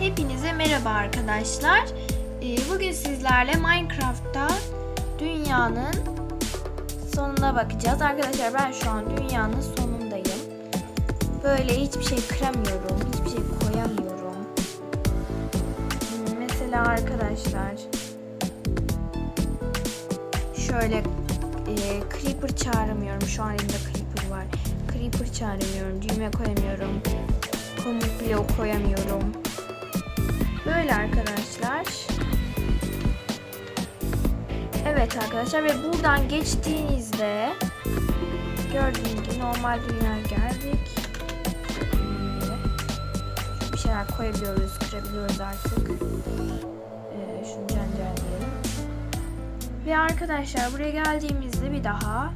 Hepinize merhaba arkadaşlar. Ee, Bugün sizlerle Minecraft'ta dünyanın sonuna bakacağız. Arkadaşlar ben şu an dünyanın sonundayım. Böyle hiçbir şey kıramıyorum, hiçbir şey koyamıyorum. Mesela arkadaşlar şöyle e, creeper çağıramıyorum. Şu an elimde creeper var. Creeper çağıramıyorum, düğme koyamıyorum. Komut bloğu koyamıyorum. Böyle arkadaşlar. Evet arkadaşlar ve buradan geçtiğinizde gördüğünüz gibi normal dünya geldik. Bir şeyler koyabiliyoruz, kırabiliyoruz artık. Ee, şunu cancelleyelim. Ve arkadaşlar buraya geldiğimizde bir daha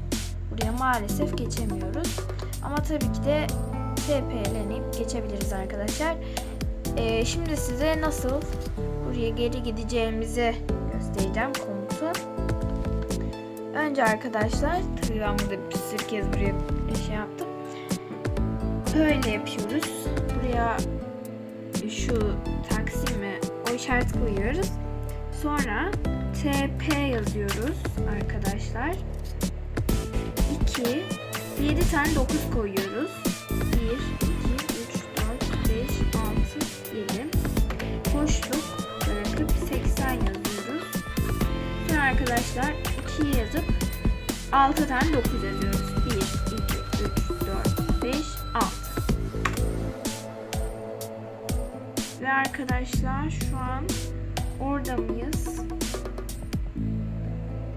buraya maalesef geçemiyoruz. Ama tabii ki de TP'lenip geçebiliriz arkadaşlar. Ee, şimdi size nasıl buraya geri gideceğimizi göstereceğim komutu. Önce arkadaşlar tabii ben burada bir sürü kez buraya şey yaptım. Böyle yapıyoruz. Buraya şu taksimi o işaret koyuyoruz. Sonra TP yazıyoruz arkadaşlar. 2 7 tane 9 koyuyoruz. 1 arkadaşlar 2 yazıp 6 tane 9 yazıyoruz. 1 2 3 4 5 6 Ve arkadaşlar şu an orada mıyız?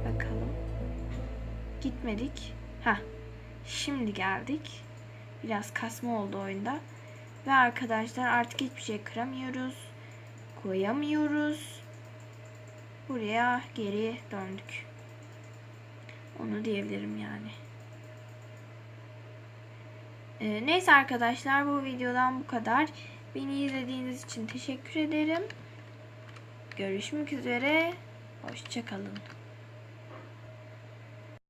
Bakalım. Gitmedik. Ha. Şimdi geldik. Biraz kasma oldu oyunda. Ve arkadaşlar artık hiçbir şey kıramıyoruz. Koyamıyoruz. Buraya geri döndük. Onu diyebilirim yani. Ee, neyse arkadaşlar bu videodan bu kadar. Beni izlediğiniz için teşekkür ederim. Görüşmek üzere. Hoşçakalın.